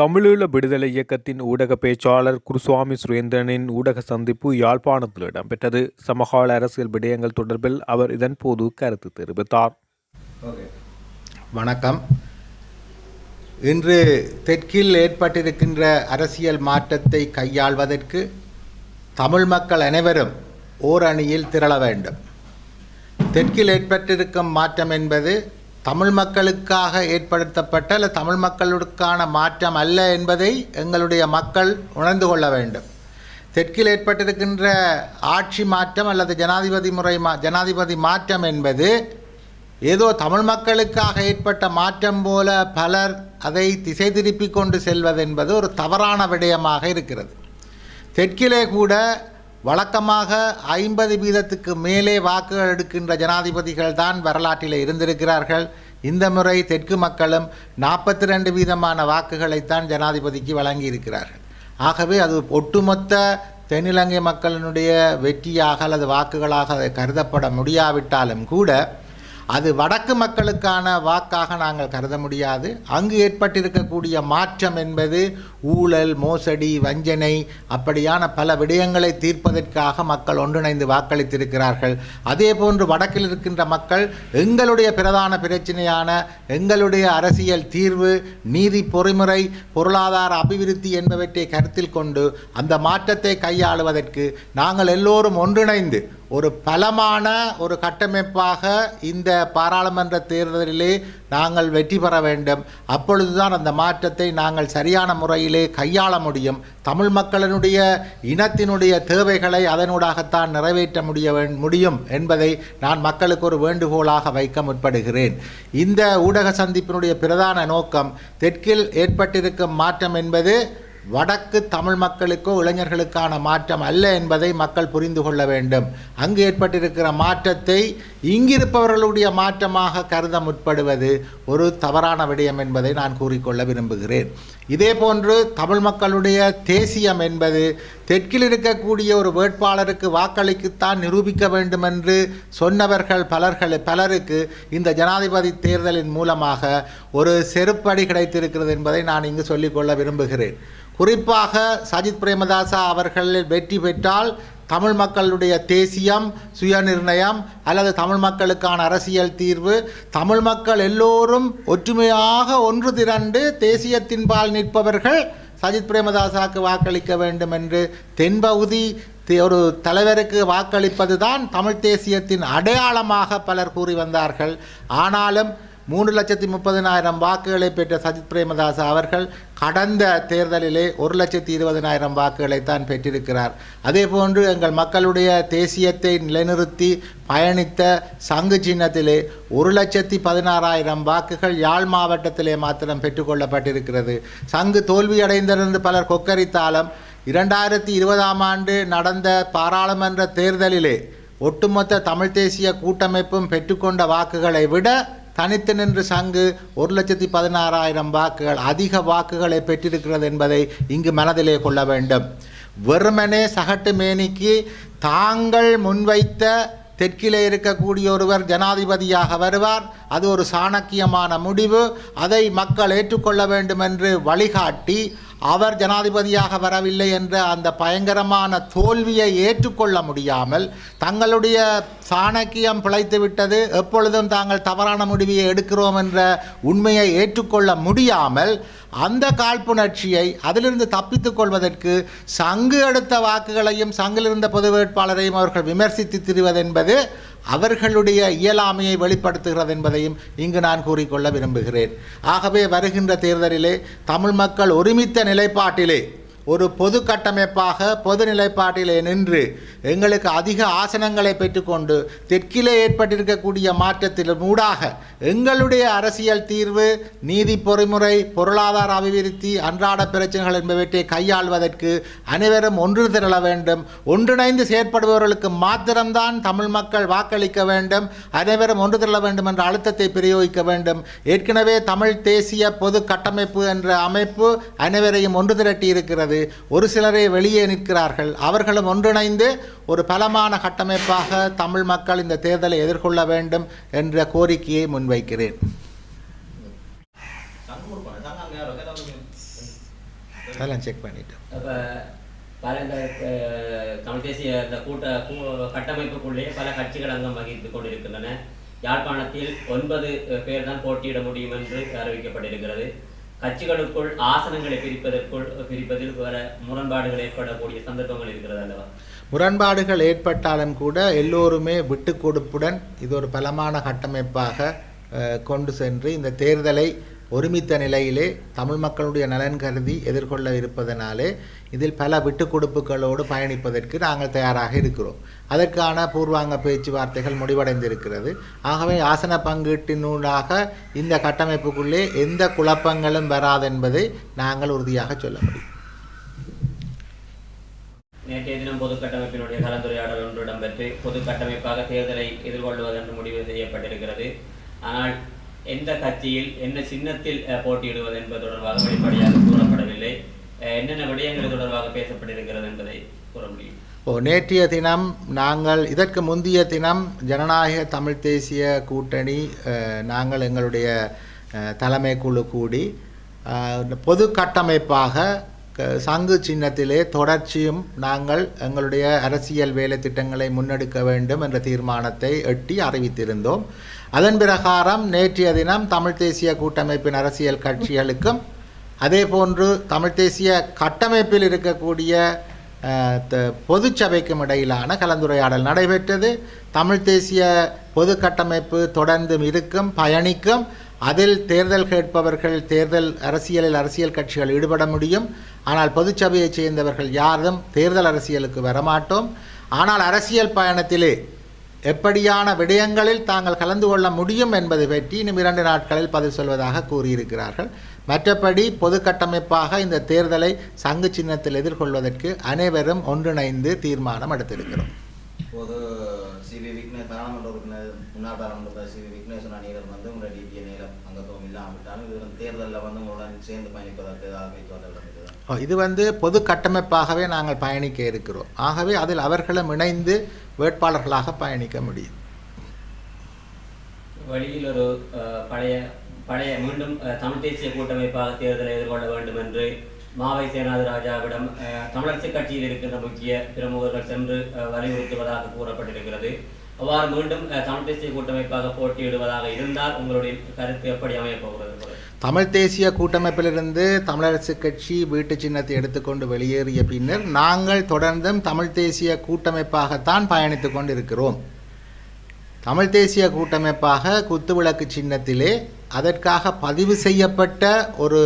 தமிழீழ விடுதலை இயக்கத்தின் ஊடக பேச்சாளர் குருசுவாமி சுரேந்திரனின் ஊடக சந்திப்பு யாழ்ப்பாணத்தில் இடம்பெற்றது. சமகால அரசியல் விடயங்கள் தொடர்பில் அவர் இதன்போது கருத்து தெரிவித்தார். வணக்கம். இன்று தெற்கில் ஏற்பட்டிருக்கின்ற அரசியல் மாற்றத்தை கையாள்வதற்கு தமிழ் மக்கள் அனைவரும் ஓரணியில் திரள வேண்டும். தெற்கில் ஏற்பட்டிருக்கும் மாற்றம் என்பது தமிழ் மக்களுக்காக ஏற்படுத்தப்பட்ட அல்ல தமிழ் மக்களுக்கான மாற்றம் அல்ல என்பதை எங்களுடைய மக்கள் உணர்ந்து கொள்ள வேண்டும். தெற்கில் ஏற்பட்டிருக்கின்ற ஆட்சி மாற்றம் அல்லது ஜனாதிபதி முறை மா ஜனாதிபதி மாற்றம் என்பது ஏதோ தமிழ் மக்களுக்காக ஏற்பட்ட மாற்றம் போல பலர் அதை திசை திருப்பி கொண்டு செல்வது என்பது ஒரு தவறான விடயமாக இருக்கிறது. தெற்கிலே கூட வழக்கமாக ஐம்பது வீதத்துக்கு மேலே வாக்குகள் எடுக்கின்ற ஜனாதிபதிகள் தான் வரலாற்றில் இருந்திருக்கிறார்கள். இந்த முறை தெற்கு மக்களும் நாற்பத்தி ரெண்டு வீதமான வாக்குகளைத்தான் ஜனாதிபதிக்கு வழங்கியிருக்கிறார்கள். ஆகவே அது ஒட்டுமொத்த தென்னிலங்கை மக்களினுடைய வெற்றியாக அல்லது வாக்குகளாக கருதப்பட முடியாவிட்டாலும் கூட அது வடக்கு மக்களுக்கான வாக்காக நாங்கள் கருத முடியாது. அங்கு ஏற்பட்டிருக்கக்கூடிய மாற்றம் என்பது ஊழல் மோசடி வஞ்சனை அப்படியான பல விடயங்களை தீர்ப்பதற்காக மக்கள் ஒன்றிணைந்து வாக்களித்திருக்கிறார்கள். அதே போன்று வடக்கில் இருக்கின்ற மக்கள் எங்களுடைய பிரதான பிரச்சனையான எங்களுடைய அரசியல் தீர்வு நீதி பொறிமுறை பொருளாதார அபிவிருத்தி என்பவற்றை கருத்தில் கொண்டு அந்த மாற்றத்தை கையாளுவதற்கு நாங்கள் எல்லோரும் ஒன்றிணைந்து ஒரு பலமான ஒரு கட்டமைப்பாக இந்த பாராளுமன்ற தேர்தலிலே நாங்கள் வெற்றி பெற வேண்டும். அப்பொழுதுதான் அந்த மாற்றத்தை நாங்கள் சரியான முறையிலே கையாள முடியும். தமிழ் மக்களினுடைய இனத்தினுடைய தேவைகளை அதனூடாகத்தான் நிறைவேற்ற முடிய முடியும் என்பதை நான் மக்களுக்கு ஒரு வேண்டுகோளாக வைக்க முற்படுகிறேன். இந்த ஊடக சந்திப்பினுடைய பிரதான நோக்கம் தெற்கில் ஏற்பட்டிருக்கும் மாற்றம் என்பது வடக்கு தமிழ் மக்களுக்கோ இளைஞர்களுக்கான மாற்றம் அல்ல என்பதை மக்கள் புரிந்து கொள்ள வேண்டும். அங்கு ஏற்பட்டிருக்கிற மாற்றத்தை இங்கிருப்பவர்களுடைய மாற்றமாக கருத முற்படுவது ஒரு தவறான விடயம் என்பதை நான் கூறிக்கொள்ள விரும்புகிறேன். இதே போன்று தமிழ் மக்களுடைய தேசியம் என்பது தெற்கில் இருக்கக்கூடிய ஒரு வேட்பாளருக்கு வாக்களிக்குத்தான் நிரூபிக்க வேண்டும் என்று சொன்னவர்கள் பலர்கள் பலருக்கு இந்த ஜனாதிபதி தேர்தலின் மூலமாக ஒரு செருப்படி கிடைத்திருக்கிறது என்பதை நான் இங்கு சொல்லிக்கொள்ள விரும்புகிறேன். குறிப்பாக சஜித் பிரேமதாசா அவர்கள் வெற்றி பெற்றால் தமிழ் மக்களுடைய தேசியம் சுயநிர்ணயம் அல்லது தமிழ் மக்களுக்கான அரசியல் தீர்வு தமிழ் மக்கள் எல்லோரும் ஒற்றுமையாக ஒன்று திரண்டு தேசியத்தின்பால் நிற்பவர்கள் சஜித் பிரேமதாசாவுக்கு வாக்களிக்க வேண்டும் என்று தென்பகுதி ஒரு தலைவருக்கு வாக்களிப்பது தான் தமிழ் தேசியத்தின் அடையாளமாக பலர் கூறி வந்தார்கள். ஆனாலும் மூன்று லட்சத்தி முப்பதினாயிரம் வாக்குகளை பெற்ற சஜித் பிரேமதாஸ் அவர்கள் கடந்த தேர்தலிலே ஒரு லட்சத்தி இருபதினாயிரம் வாக்குகளைத்தான் பெற்றிருக்கிறார். அதே போன்று எங்கள் மக்களுடைய தேசியத்தை நிலைநிறுத்தி பயணித்த சங்கு சின்னத்திலே ஒரு லட்சத்தி பதினாறாயிரம் வாக்குகள் யாழ் மாவட்டத்திலே மாத்திரம் பெற்றுக்கொள்ளப்பட்டிருக்கிறது. சங்கு தோல்வியடைந்திருந்து பலர் கொக்கரித்தாலும் இரண்டாயிரத்தி இருபதாம் ஆண்டு நடந்த பாராளுமன்ற தேர்தலிலே ஒட்டுமொத்த தமிழ் தேசிய கூட்டமைப்பும் பெற்றுக்கொண்ட வாக்குகளை விட தனித்து நின்று சங்கு ஒரு லட்சத்தி பதினாறாயிரம் வாக்குகள் அதிக வாக்குகளை பெற்றிருக்கிறது என்பதை இங்கு மனதிலே கொள்ள வேண்டும். வெறுமனே சகட்டு மேனிக்கு தாங்கள் முன்வைத்த தெற்கிலே இருக்கக்கூடிய ஒருவர் ஜனாதிபதியாக வருவார். அது ஒரு சாணக்கியமான முடிவு. அதை மக்கள் ஏற்றுக்கொள்ள வேண்டும் என்று வழிகாட்டி அவர் ஜனாதிபதியாக வரவில்லை என்ற அந்த பயங்கரமான தோல்வியை ஏற்றுக்கொள்ள முடியாமல் தங்களுடைய சாணக்கியம் பிழைத்து விட்டது. எப்பொழுதும் தாங்கள் தவறான முடிவை எடுக்கிறோம் என்ற உண்மையை ஏற்றுக்கொள்ள முடியாமல் அந்த காழ்ப்புணர்ச்சியை அதிலிருந்து தப்பித்துக் கொள்வதற்கு சங்கு எடுத்த வாக்குகளையும் சங்கிலிருந்த பொது வேட்பாளரையும் அவர்கள் விமர்சித்து திரிவதென்பது அவர்களுடைய இயலாமையை வெளிப்படுத்துகிறது என்பதையும் இங்கு நான் கூறிக்கொள்ள விரும்புகிறேன். ஆகவே வருகின்ற தேர்தலிலே தமிழ் மக்கள் ஒருமித்த நிலைப்பாட்டிலே ஒரு பொது கட்டமைப்பாக பொது நிலைப்பாட்டிலே நின்று எங்களுக்கு அதிக ஆசனங்களை பெற்றுக்கொண்டு தெற்கிலே ஏற்பட்டிருக்கக்கூடிய மாற்றத்தில் ஊடாக எங்களுடைய அரசியல் தீர்வு நீதி பொறிமுறை பொருளாதார அபிவிருத்தி அன்றாட பிரச்சனைகள் என்பவற்றை கையாள்வதற்கு அனைவரும் ஒன்று திரள வேண்டும். ஒன்றிணைந்து செயற்படுபவர்களுக்கு மாத்திரம்தான் தமிழ் மக்கள் வாக்களிக்க வேண்டும். அனைவரும் ஒன்று திரள வேண்டும் என்ற அழுத்தத்தை பிரயோகிக்க வேண்டும். ஏற்கனவே தமிழ் தேசிய பொது கட்டமைப்பு என்ற அமைப்பு அனைவரையும் ஒன்று திரட்டி இருக்கிறது ஒரு சிலரே வெளியே நிற்கிறார்கள். அவர்களும் ஒன்றிணைந்து ஒரு பலமான கட்டமைப்பாக தமிழ் மக்கள் இந்த தேர்தலை எதிர்கொள்ள வேண்டும் என்ற கோரிக்கையை முன்வைக்கிறேன். அதெல்லாம் செக் பண்ணிட்டோம் பல இந்த தமிழ் தேசிய இந்த கூட்ட கட்டமைப்புக்குள்ளே பல கட்சிகள் அங்கம் வகித்து கொண்டிருக்கின்றன. யாழ்ப்பாணத்தில் ஒன்பது பேர் தான் போட்டியிட முடியும் என்று அறிவிக்கப்பட்டிருக்கிறது. கட்சிகளுக்குள் ஆசனங்களை பிரிப்பதற்குள் பிரிப்பதில் வர முரண்பாடுகள் ஏற்படக்கூடிய சந்தர்ப்பங்கள் இருக்கிறது அல்லவா? முரண்பாடுகள் ஏற்பட்டாலும் கூட எல்லோருமே விட்டு கொடுப்புடன் இது ஒரு பலமான கட்டமைப்பாக அஹ், கொண்டு சென்று இந்த தேர்தலை ஒருமித்த நிலையிலே தமிழ் மக்களுடைய நலன் கருதி எதிர்கொள்ள இருப்பதனாலே இதில் பல விட்டுக்கொடுப்புகளோடு பயணிப்பதற்கு நாங்கள் தயாராக இருக்கிறோம். அதற்கான பூர்வாங்க பேச்சுவார்த்தைகள் முடிவடைந்திருக்கிறது. ஆகவே ஆசன பங்கீட்டினூடாக இந்த கட்டமைப்புக்குள்ளே எந்த குழப்பங்களும் வராதென்பதை நாங்கள் உறுதியாக சொல்ல முடியும். நேற்றைய தினம் பொது கட்டமைப்பினுடைய கலந்துரையாடல் ஒன்று இடம்பெற்று பொது கட்டமைப்பாக தேர்தலை எதிர்கொள்வதென்று முடிவு செய்யப்பட்டிருக்கிறது. ஆனால் எந்த கட்சியில் என்ன சின்னத்தில் போட்டியிடுவது என்பது தொடர்பாக வெளிப்படையாக கூறப்படவில்லை. என்னென்ன விடயங்கள் தொடர்பாக பேசப்பட்டிருக்கிறது என்பதை கூற முடியும். ஓ நேற்றைய தினம் நாங்கள் இதற்கு முந்தைய தினம் ஜனநாயக தமிழ் தேசிய கூட்டணி நாங்கள் எங்களுடைய தலைமை குழு கூடி பொது கட்டமைப்பாக சங்கு சின்னத்திலே தொடர்ச்சியும் நாங்கள் எங்களுடைய அரசியல் வேலை திட்டங்களை முன்னெடுக்க வேண்டும் என்ற தீர்மானத்தை எட்டி அறிவித்திருந்தோம். அதன் பிரகாரம் நேற்றைய தினம் தமிழ் தேசிய கூட்டமைப்பின் அரசியல் கட்சிகளுக்கும் அதே போன்று தமிழ் தேசிய கட்டமைப்பில் இருக்கக்கூடிய த- பொதுச்சபைக்கும் இடையிலான கலந்துரையாடல் நடைபெற்றது. தமிழ் தேசிய பொது கட்டமைப்பு தொடர்ந்தும் இருக்கும் பயணிக்கும் அதில் தேர்தல் கேட்பவர்கள் தேர்தல் அரசியலில் அரசியல் கட்சிகள் ஈடுபட முடியும். ஆனால் பொதுச்சபையைச் சேர்ந்தவர்கள் யாரும் தேர்தல் அரசியலுக்கு வரமாட்டோம். ஆனால் அரசியல் பயணத்திலே எப்படியான விடயங்களில் தாங்கள் கலந்து கொள்ள முடியும் என்பது பற்றி இன்னும் இரண்டு நாட்களில் பதில் சொல்வதாக கூறியிருக்கிறார்கள். மற்றபடி பொது கட்டமைப்பாக இந்த தேர்தலை சங்கு சின்னத்தில் எதிர்கொள்வதற்கு அனைவரும் ஒன்றிணைந்து தீர்மானம் எடுத்திருக்கிறோம். இப்போது சிவி விக்னேஷ் பாராளுமன்ற உறுப்பினர் முன்னாள் பாராளுமன்ற சிவி விக்னேஸ்வரன் அணியினர் வந்து உங்களுடைய டிபிஏ நேரம் அங்கத்துவம் இல்லாமட்டாலும் இது வந்து தேர்தலில் வந்து உங்களுடன் சேர்ந்து பயணிப்பதற்கு ஓ, இது வந்து பொது கட்டமைப்பாகவே நாங்கள் பயணிக்க இருக்கிறோம். ஆகவே அதில் அவர்களும் இணைந்து வேட்பாளர்களாக பயணிக்க முடியும். வழியில் ஒரு பழைய பழைய மீண்டும் தமிழ் தேசிய கூட்டமைப்பாக தேர்தலை எதிர்கொள்ள வேண்டும் என்று மாவை சேனாதிராஜாவிடம் அஹ், தமிழரசு கட்சியில் இருக்கின்ற முக்கிய பிரமுகர்கள் சென்று அஹ், வலியுறுத்துவதாக கூறப்பட்டிருக்கிறது. அவ்வாறு மீண்டும் தமிழ் தேசிய கூட்டமைப்பாக போட்டியிடுவதாக இருந்தால் உங்களுடைய கருத்து எப்படி அமையப்போகிறது தமிழ் தேசிய கூட்டமைப்பிலிருந்து தமிழரசு கட்சி வீட்டு சின்னத்தை எடுத்துக்கொண்டு வெளியேறிய பின்னர் நாங்கள் தொடர்ந்தும் தமிழ் தேசிய கூட்டமைப்பாகத்தான் பயணித்து கொண்டிருக்கிறோம். தமிழ் தேசிய கூட்டமைப்பாக குத்துவிளக்கு சின்னத்திலே அதற்காக பதிவு செய்யப்பட்ட ஒரு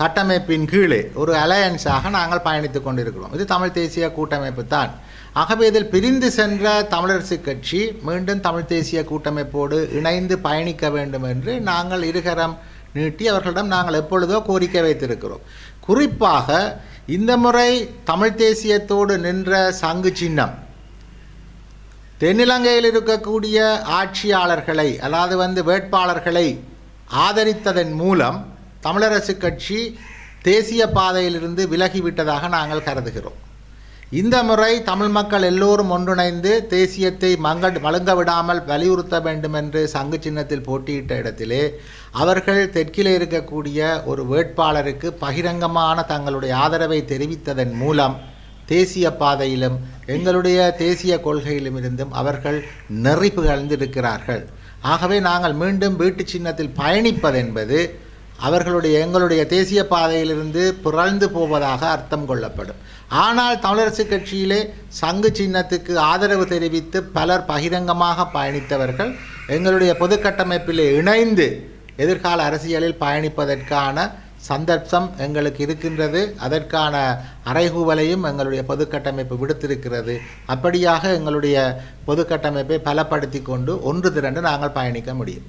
கட்டமைப்பின் கீழே ஒரு அலையன்ஸாக நாங்கள் பயணித்து கொண்டிருக்கிறோம். இது தமிழ் தேசிய கூட்டமைப்பு தான். ஆகவே இதில் பிரிந்து சென்ற தமிழரசு கட்சி மீண்டும் தமிழ் தேசிய கூட்டமைப்போடு இணைந்து பயணிக்க வேண்டும் என்று நாங்கள் இருகரம் நீட்டி அவர்களிடம் நாங்கள் எப்பொழுதோ கோரிக்கை வைத்திருக்கிறோம். குறிப்பாக இந்த முறை தமிழ் தேசியத்தோடு நின்ற சங்கு சின்னம் தென்னிலங்கையில் இருக்கக்கூடிய ஆட்சியாளர்களை அதாவது வந்து வேட்பாளர்களை ஆதரித்ததன் மூலம் தமிழரசு கட்சி தேசிய பாதையிலிருந்து விலகிவிட்டதாக நாங்கள் கருதுகிறோம். இந்த முறை தமிழ் மக்கள் எல்லோரும் ஒன்றிணைந்து தேசியத்தை மங்க மழுங்க விடாமல் வலியுறுத்த வேண்டும் என்று சங்கு சின்னத்தில் போட்டியிட்ட இடத்திலே அவர்கள் தெற்கிலே இருக்கக்கூடிய ஒரு வேட்பாளருக்கு பகிரங்கமான தங்களுடைய ஆதரவை தெரிவித்ததன் மூலம் தேசிய பாதையிலும் எங்களுடைய தேசிய கொள்கையிலும் இருந்தும் அவர்கள் நெறி புகழ்ந்திருக்கிறார்கள் ஆகவே நாங்கள் மீண்டும் வீட்டு சின்னத்தில் பயணிப்பதென்பது அவர்களுடைய எங்களுடைய தேசிய பாதையிலிருந்து புரழ்ந்து போவதாக அர்த்தம் கொள்ளப்படும். ஆனால் தமிழரசு கட்சியிலே சங்கு சின்னத்துக்கு ஆதரவு தெரிவித்து பலர் பகிரங்கமாக பயணித்தவர்கள் எங்களுடைய பொது கட்டமைப்பிலே இணைந்து எதிர்கால அரசியலில் பயணிப்பதற்கான சந்தர்ப்பம் எங்களுக்கு இருக்கின்றது. அதற்கான அறைகூவலையும் எங்களுடைய பொது கட்டமைப்பு விடுத்திருக்கிறது. அப்படியாக எங்களுடைய பொது கட்டமைப்பை பலப்படுத்தி கொண்டு ஒன்று திரண்டு நாங்கள் பயணிக்க முடியும்.